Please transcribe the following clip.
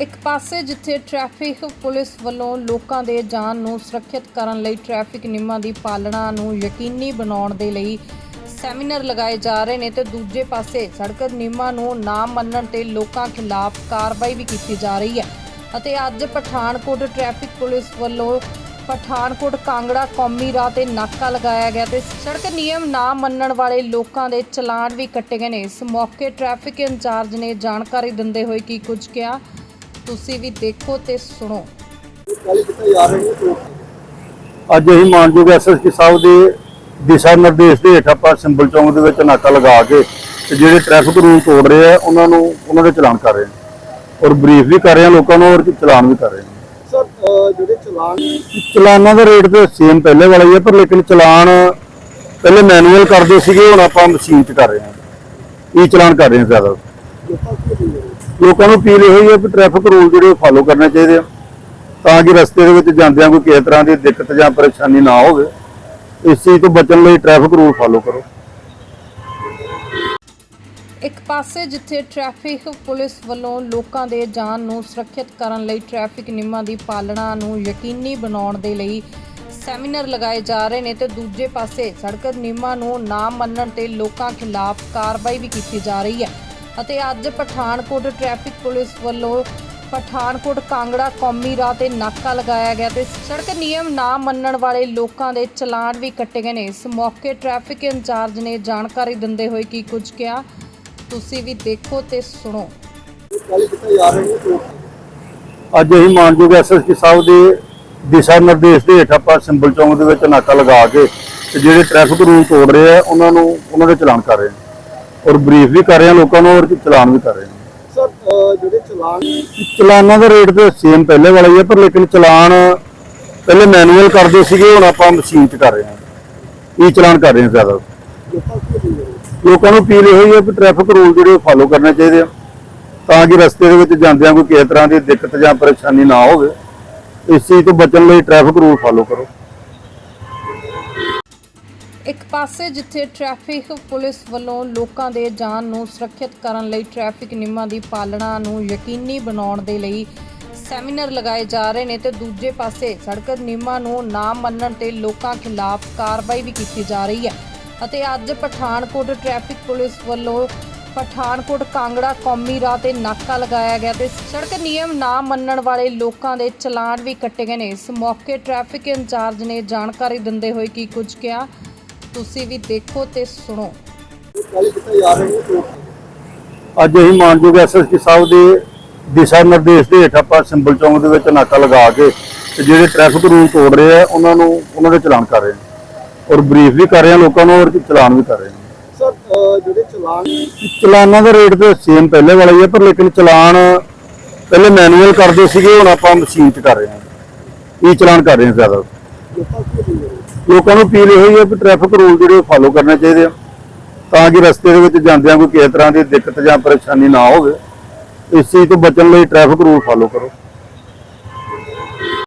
ਇੱਕ ਪਾਸੇ ਜਿੱਥੇ ਟ੍ਰੈਫਿਕ ਪੁਲਿਸ ਵੱਲੋਂ ਲੋਕਾਂ ਦੇ ਜਾਨ ਨੂੰ ਸੁਰੱਖਿਅਤ ਕਰਨ ਲਈ ਟ੍ਰੈਫਿਕ ਨਿਯਮਾਂ ਦੀ ਪਾਲਣਾ ਨੂੰ ਯਕੀਨੀ ਬਣਾਉਣ ਦੇ ਲਈ ਸੈਮੀਨਾਰ ਲਗਾਏ ਜਾ ਰਹੇ ਨੇ ਤੇ ਦੂਜੇ ਪਾਸੇ ਸੜਕ ਨਿਯਮਾਂ ਨੂੰ ਨਾ ਮੰਨਣ ਤੇ ਲੋਕਾਂ ਖਿਲਾਫ ਕਾਰਵਾਈ ਵੀ ਕੀਤੀ ਜਾ ਰਹੀ ਹੈ। ਅਤੇ ਅੱਜ ਪਠਾਨਕੋਟ ਟ੍ਰੈਫਿਕ ਪੁਲਿਸ ਵੱਲੋਂ ਪਠਾਨਕੋਟ ਕਾਂਗੜਾ ਕੌਮੀ ਰਾਹ ਤੇ ਨਾਕਾ ਲਗਾਇਆ ਗਿਆ ਤੇ ਸੜਕ ਨਿਯਮ ਨਾ ਮੰਨਣ ਵਾਲੇ ਲੋਕਾਂ ਦੇ ਚਲਾਨ ਵੀ ਕੱਟੇ ਗਏ ਨੇ। ਇਸ ਮੌਕੇ ਟ੍ਰੈਫਿਕ ਇੰਚਾਰਜ ਨੇ ਜਾਣਕਾਰੀ ਦਿੰਦੇ ਹੋਏ ਕੀ ਕੁਝ ਕਿਹਾ ਤੁਸੀਂ ਵੀ ਦੇਖੋ ਤੇ ਸੁਣੋ। ਅੱਜ ਅਸੀਂ ਮਾਨਯੋਗ ਐਸਐਸਪੀ ਸਾਹਿਬ ਦੇ ਦਿਸ਼ਾ ਨਿਰਦੇਸ਼ ਦੇ ਹੇਠ ਆਪਾਂ ਸਿੰਬਲ ਚੌਂਕ ਦੇ ਵਿੱਚ ਨਾਕਾ ਲਗਾ ਕੇ ਤੇ ਜਿਹੜੇ ਟ੍ਰੈਫਿਕ ਰੂਲ ਤੋੜ ਰਹੇ ਆ ਉਹਨਾਂ ਨੂੰ ਉਹਨਾਂ ਦੇ ਚਲਾਨ ਕਰ ਰਹੇ ਹਾਂ। ਔਰ ਬਰੀਫ ਵੀ ਕਰ ਰਹੇ ਹਾਂ ਲੋਕਾਂ ਨੂੰ ਔਰ ਚਲਾਨ ਵੀ ਕਰ ਰਹੇ ਹਾਂ। ਸਰ ਜਿਹੜੇ ਚਲਾਨ ਚਲਾਨਾਂ ਦਾ ਰੇਟ ਤੇ ਸੇਮ ਪਹਿਲੇ ਵਾਲਾ ਹੀ ਹੈ ਪਰ ਲੇਕਿਨ ਚਲਾਨ ਪਹਿਲੇ ਮੈਨੂਅਲ ਕਰਦੇ ਸੀਗੇ ਹੁਣ ਆਪਾਂ ਮਸ਼ੀਨ 'ਚ ਕਰ ਰਹੇ ਹਾਂ। ਇਹ ਚਲਾਨ ਕਰ ਰਹੇ ਹਾਂ ਜ਼ਿਆਦਾ। ਲੋਕਾਂ ਨੂੰ ਅਪੀਲ ਇਹੋ ਹੈ ਕਿ ਟ੍ਰੈਫਿਕ ਰੂਲ ਜਿਹੜੇ ਫਾਲੋ ਕਰਨੇ ਚਾਹੀਦੇ ਆ। ਤਾਂ ਕਿ ਰਸਤੇ ਦੇ ਵਿੱਚ ਜਾਂਦਿਆਂ ਕੋਈ ਕਿਸੇ ਤਰ੍ਹਾਂ ਦੀ ਦਿੱਕਤ ਜਾਂ ਪਰੇਸ਼ਾਨੀ ਨਾ ਹੋਵੇ, ਇਸ ਚੀਜ਼ ਤੋਂ ਬਚਣ ਲਈ ਟ੍ਰੈਫਿਕ ਰੂਲ ਫਾਲੋ ਕਰੋ। ਇੱਕ ਪਾਸੇ ਜਿੱਥੇ ਟ੍ਰੈਫਿਕ ਪੁਲਿਸ ਵੱਲੋਂ ਲੋਕਾਂ ਦੇ ਜਾਨ ਨੂੰ ਸੁਰੱਖਿਅਤ ਕਰਨ ਲਈ ਟ੍ਰੈਫਿਕ ਨਿਯਮਾਂ ਦੀ ਪਾਲਣਾ ਨੂੰ ਯਕੀਨੀ ਬਣਾਉਣ ਦੇ ਲਈ ਸੈਮੀਨਾਰ ਲਗਾਏ ਜਾ ਰਹੇ ਨੇ ਤੇ ਦੂਜੇ ਪਾਸੇ ਸੜਕ ਨਿਯਮਾਂ ਨੂੰ ਨਾ ਮੰਨਣ ਤੇ ਲੋਕਾਂ ਖਿਲਾਫ ਕਾਰਵਾਈ ਵੀ ਕੀਤੀ ਜਾ ਰਹੀ ਹੈ। ਅਤੇ ਅੱਜ ਪਠਾਨਕੋਟ ਟ੍ਰੈਫਿਕ ਪੁਲਿਸ ਵੱਲੋਂ ਪਠਾਨਕੋਟ ਕਾਂਗੜਾ ਕੌਮੀ ਰਾਹ ਤੇ ਨਾਕਾ ਲਗਾਇਆ ਗਿਆ ਤੇ ਸੜਕ ਨਿਯਮ ਨਾ ਮੰਨਣ ਵਾਲੇ ਲੋਕਾਂ ਦੇ ਚਲਾਨ ਵੀ ਕੱਟੇ ਗਏ ਨੇ। ਇਸ ਮੌਕੇ ਟ੍ਰੈਫਿਕ ਇੰਚਾਰਜ ਨੇ ਜਾਣਕਾਰੀ ਦਿੰਦੇ ਹੋਏ ਕੀ ਕੁਝ ਕਿਹਾ। ਤੁਸੀਂ ਵੀ ਦੇਖੋ ਤੇ ਸੁਣੋ। ਅੱਜ ਅਸੀਂ ਮਾਨਯੋਗ ਐਸਐਸਪੀ ਸਾਹਿਬ ਦੇ ਦਿਸ਼ਾ ਨਿਰਦੇਸ਼ ਦੇ ਹੇਠ ਆਪਾਂ ਸਿੰਬਲ ਚੌਂਕ ਦੇ ਵਿੱਚ ਨਾਕਾ ਲਗਾ ਕੇ ਤੇ ਜਿਹੜੇ ਟ੍ਰੈਫਿਕ ਰੂਲ ਤੋੜ ਰਹੇ ਆ, ਉਹਨਾਂ ਨੂੰ ਉਹਨਾਂ ਦੇ ਚਲਾਨ ਕਰ ਰਹੇ ਹਾਂ ਔਰ ਬਰੀਫ ਵੀ ਕਰ ਰਹੇ ਹਾਂ ਲੋਕਾਂ ਨੂੰ ਔਰ ਚਲਾਨ ਵੀ ਕਰ ਰਹੇ ਹਾਂ ਸਰ ਜਿਹੜੇ ਚਲਾਨ ਚਲਾਨਾਂ ਦਾ ਰੇਟ ਤੇ ਸੇਮ ਪਹਿਲੇ ਵਾਲਾ ਹੀ ਹੈ ਪਰ ਲੇਕਿਨ ਚਲਾਨ ਪਹਿਲੇ ਮੈਨੂਅਲ ਕਰਦੇ ਸੀਗੇ ਹੁਣ ਆਪਾਂ ਮਸ਼ੀਨ 'ਚ ਕਰ ਰਹੇ ਹਾਂ ਇਹ ਚਲਾਨ ਕਰ ਰਹੇ ਹਾਂ ਜ਼ਿਆਦਾ। ਲੋਕਾਂ ਨੂੰ ਅਪੀਲ ਇਹੋ ਹੀ ਹੈ ਕਿ ਟ੍ਰੈਫਿਕ ਰੂਲ ਜਿਹੜੇ ਫਾਲੋ ਕਰਨੇ ਚਾਹੀਦੇ ਆ। ਤਾਂ ਕਿ ਰਸਤੇ ਦੇ ਵਿੱਚ ਜਾਂਦਿਆਂ ਕੋਈ ਕਿਸੇ ਤਰ੍ਹਾਂ ਦੀ ਦਿੱਕਤ ਜਾਂ ਪਰੇਸ਼ਾਨੀ ਨਾ ਹੋਵੇ। ਇਸ ਚੀਜ਼ ਤੋਂ ਬਚਣ ਲਈ ਟ੍ਰੈਫਿਕ ਰੂਲ ਫਾਲੋ ਕਰੋ। ਇੱਕ ਪਾਸੇ ਜਿੱਥੇ ਟ੍ਰੈਫਿਕ ਪੁਲਿਸ ਵੱਲੋਂ ਲੋਕਾਂ ਦੇ ਜਾਨ ਨੂੰ ਸੁਰੱਖਿਅਤ ਕਰਨ ਲਈ ਟ੍ਰੈਫਿਕ ਨਿਯਮਾਂ ਦੀ ਪਾਲਣਾ ਨੂੰ ਯਕੀਨੀ ਬਣਾਉਣ ਦੇ ਲਈ ਸੈਮੀਨਾਰ ਲਗਾਏ ਜਾ ਰਹੇ ਨੇ ਤੇ ਦੂਜੇ ਪਾਸੇ ਸੜਕ ਨਿਯਮਾਂ ਨੂੰ ਨਾ ਮੰਨਣ ਤੇ ਲੋਕਾਂ ਖਿਲਾਫ ਕਾਰਵਾਈ ਵੀ ਕੀਤੀ ਜਾ ਰਹੀ ਹੈ। ਅਤੇ ਅੱਜ ਪਠਾਨਕੋਟ ਟ੍ਰੈਫਿਕ ਪੁਲਿਸ ਵੱਲੋਂ ਪਠਾਨਕੋਟ ਕਾਂਗੜਾ ਕੌਮੀ ਰਾਹ ਤੇ ਨਾਕਾ ਲਗਾਇਆ ਗਿਆ ਤੇ ਸੜਕ ਨਿਯਮ ਨਾ ਮੰਨਣ ਵਾਲੇ ਲੋਕਾਂ ਦੇ ਚਲਾਨ ਵੀ ਕੱਟੇ ਗਏ ਨੇ। ਇਸ ਮੌਕੇ ਟ੍ਰੈਫਿਕ ਇੰਚਾਰਜ ਨੇ ਜਾਣਕਾਰੀ ਦਿੰਦੇ ਹੋਏ ਕੀ ਕੁਝ ਕਿਹਾ ਤੁਸੀਂ ਵੀ ਦੇਖੋ ਤੇ ਸੁਣੋ। ਅੱਜ ਅਸੀਂ ਮਾਨਯੋਗ ਐਸਐਸਪੀ ਸਾਹਿਬ ਦੇ ਦਿਸ਼ਾ ਨਿਰਦੇਸ਼ ਦੇ ਹੇਠ ਆਪਾਂ ਸਿੰਬਲ ਚੌਂਕ ਦੇ ਵਿੱਚ ਨਾਕਾ ਲਗਾ ਕੇ ਤੇ ਜਿਹੜੇ ਟ੍ਰੈਫਿਕ ਰੂਲ ਤੋੜ ਰਹੇ ਆ ਉਹਨਾਂ ਨੂੰ ਉਹਨਾਂ ਦੇ ਚਲਾਨ ਕਰ ਰਹੇ ਹਾਂ। ਔਰ ਬਰੀਫ ਵੀ ਕਰ ਰਹੇ ਹਾਂ ਲੋਕਾਂ ਨੂੰ ਔਰ ਚਲਾਨ ਵੀ ਕਰ ਰਹੇ ਹਾਂ। ਸਰ ਜਿਹੜੇ ਚਲਾਨ ਚਲਾਨਾਂ ਦਾ ਰੇਟ ਤੇ ਸੇਮ ਪਹਿਲੇ ਵਾਲਾ ਹੀ ਹੈ ਪਰ ਲੇਕਿਨ ਚਲਾਨ ਪਹਿਲੇ ਮੈਨੂਅਲ ਕਰਦੇ ਸੀਗੇ ਹੁਣ ਆਪਾਂ ਮਸ਼ੀਨ 'ਚ ਕਰ ਰਹੇ ਹਾਂ। ਇਹ ਚਲਾਨ ਕਰ ਰਹੇ ਹਾਂ ਜ਼ਿਆਦਾ। ਲੋਕਾਂ ਨੂੰ ਅਪੀਲ ਇਹੋ ਹੀ ਹੈ ਕਿ ਟ੍ਰੈਫਿਕ ਰੂਲ ਜਿਹੜੇ ਫਾਲੋ ਕਰਨੇ ਚਾਹੀਦੇ ਆ। ਤਾਂ ਕਿ ਰਸਤੇ ਦੇ ਵਿੱਚ ਜਾਂਦਿਆਂ ਕੋਈ ਕਿਸੇ ਤਰ੍ਹਾਂ ਦੀ ਦਿੱਕਤ ਜਾਂ ਪਰੇਸ਼ਾਨੀ ਨਾ ਹੋਵੇ। ਇਸ ਚੀਜ਼ ਤੋਂ ਬਚਣ ਲਈ ਟ੍ਰੈਫਿਕ ਰੂਲ ਫਾਲੋ ਕਰੋ।